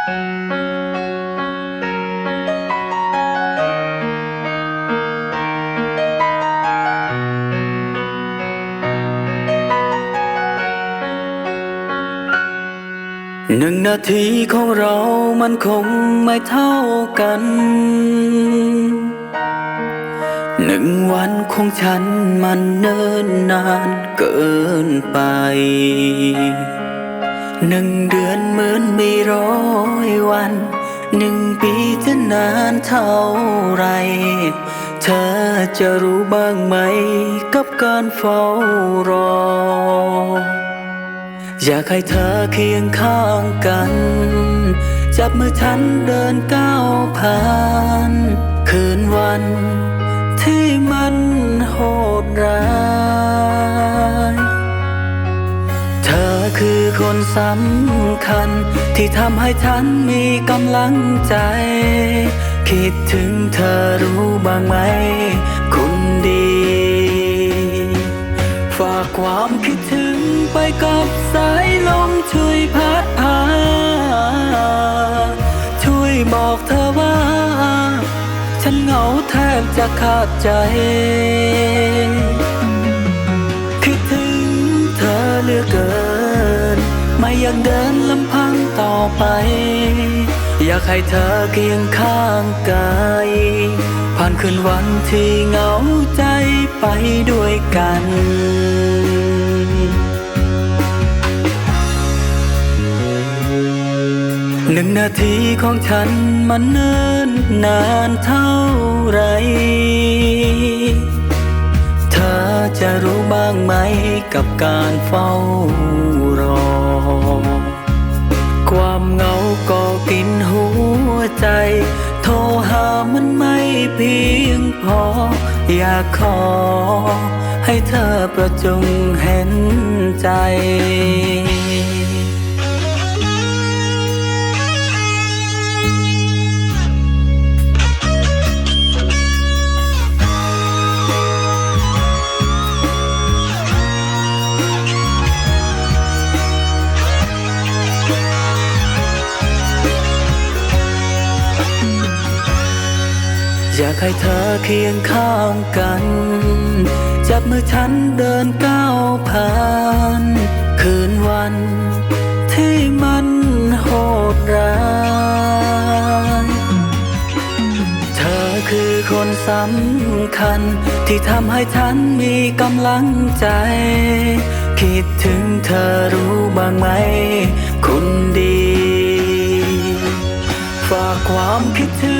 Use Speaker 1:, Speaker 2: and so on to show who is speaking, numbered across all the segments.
Speaker 1: หนึ่งนาทีของเรามันคงไม่เท่ากัน หนึ่งวันของฉันมันเนิ่นนานเกินไป หนึ่งเดือนเหมือนไมีร้อยวัน หนึ่งปีจะนานเท่าไร เธอจะรู้บ้างไหมกับการเฝ้ารอ อยากให้เธอเคียงข้างกัน จับมือฉันเดินก้าวผ่าน คืนวันที่มัน สำคัญ ที่ทำให้ฉันมีกำลังใจ คิดถึงเธอรู้บ้างไหม คุณดี ฝากความคิดถึงไปกับสายลมช่วยพัดพา ช่วยบอกเธอว่า ฉันเหงาแทบจะขาดใจากเดินลำพังต่อไป อยากให้เธอเคียงข้างกายผ่านคืนวันที่เหงาใจไปด้วยกันหนึ่งนาทีของฉันมันเนิ่นนานเท่าไร เธอจะรู้บ้างไหมกับการเฝ้า ความเหงาก็กินหัวใจ โทรหามันไม่เพียงพอ อยากขอ ให้เธอประจงเห็นใจ อยากให้เธอเคียงข้างกัน จับมือฉันเดินก้าวผ่าน คืนวัน ที่มันโหดร้ายเธอคือคนสำคัญ ที่ทำให้ฉันมีกำลังใจ คิดถึงเธอรู้บ้างไหม คุณดี ฝากความคิดถึง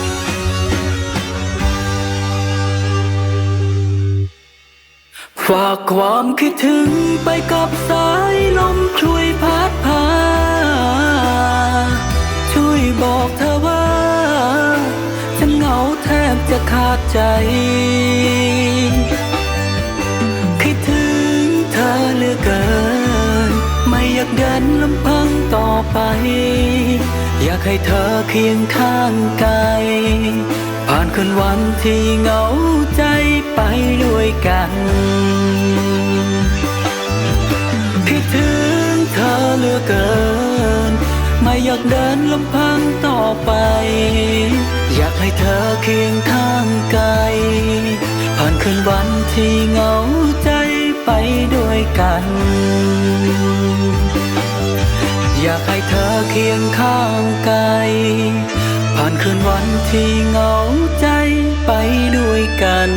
Speaker 1: ฝากความคิดถึงไปกับสายลมช่วยพัดพา ช่วยบอกเธอว่า ฉันเหงาแทบจะขาดใจ คิดถึงเธอเหลือเกิน ไม่อยากเดินลำพังต่อไป อยากให้เธอเคียงข้างกาย ผ่านคืนวันที่เหงาใจไปด้วยกันคิดถึงเธอเหลือเกิน ไม่อยากเดินลำพังต่อไป อยากให้เธอเคียงข้างกายผ่านคืนวันที่เหงาใจไปด้วยกัน อยากให้เธอเคียงข้างกาย ผ่านคืนวันที่เหงาใจไปด้วยกัน